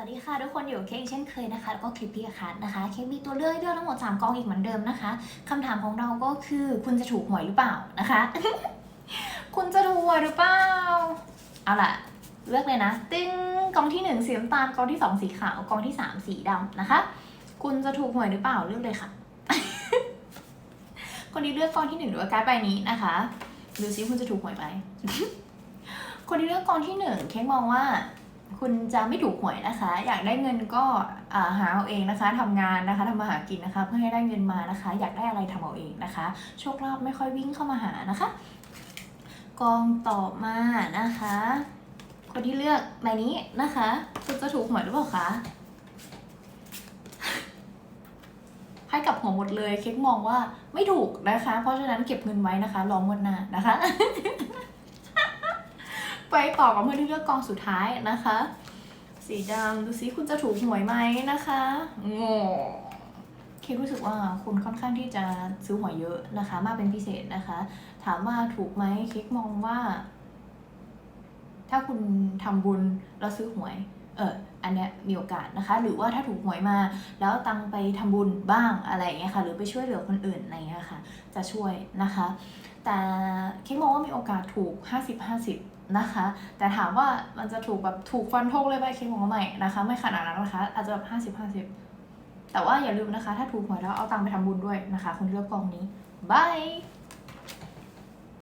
วัสดีค่ะทุกคนอยู่เค้กเช่นเคยนะคะแล้วก็คลิปพี่อาคัทนะคะเค้กมีตัวเลือกเลือกทั้งหมด3กองอีกเหมือนเดิมนะคะคำถามของเราก็คือคุณจะถูกหวยหรือเปล่านะคะ คุณจะถูกหวยหรือเปล่าเอาล่ะ เลือกเลยนะติ้งกองที่หนึ่งสีน้ำตาลกองที่สองสีขาวกองที่สามสีดำนะคะ คุณจะถูกหวยหรือเปล่าเลือกเลยค่ะ คนที่เลือกกองที่หนึ่งหรือว่าการ์ดใบนี้นะคะดูซิคุณจะถูกหวยไหมคนที่เลือกกองที่หนึ่งเค้กมองว่า คุณจะไม่ถูกหวยนะคะ อยากได้เงินก็าหาเอาเองนะคะทำงานนะคะทำมาหากินนะคะ เพื่อให้ได้เงินมานะคะ อยากได้อะไรทำเอาเองนะคะ โชคลาภไม่ค่อยวิ่งเข้ามาหานะคะ กองต่อมานะคะ คนที่เลือกใบนี้นะคะ คุณจะถูกหวยหรือเปล่าคะให้กับหัวหมดเลย เค้กมองว่าไม่ถูกนะคะ เพราะฉะนั้นเก็บเงินไว้นะคะรองวดหน้านะคะ ไปต่อกับเพื่อนที่เลือกกองสุดท้ายนะคะ สีดำดูซิคุณจะถูกหวยไหมนะคะโง่เค้กรู้สึกว่าคุณค่อนข้างที่จะซื้อหวยเยอะนะคะ มากเป็นพิเศษนะคะ ถามว่าถูกไหมเค้กมองว่า ถ้าคุณทำบุญแล้วซื้อหวย เอออันเนี้ยมีโอกาสนะคะ หรือว่าถ้าถูกหวยมา แล้วตังไปทำบุญบ้างอะไรอย่างเงี้ยค่ะ หรือไปช่วยเหลือคนอื่นอะไรเงี้ยค่ะ จะช่วยนะคะ แต่เค้กมองว่ามีโอกาสถูก 50-50 นะคะ แต่ถามว่ามันจะถูกแบบถูกฟันธงเลยไหมเค้กมองว่าไม่นะคะ ไม่ขนาดนั้นนะคะ อาจจะแบบ50-50 แต่ว่าอย่าลืมนะคะ ถ้าถูกหวยแล้วเอาตังค์ไปทำบุญด้วยนะคะ คนเลือกกองนี้บาย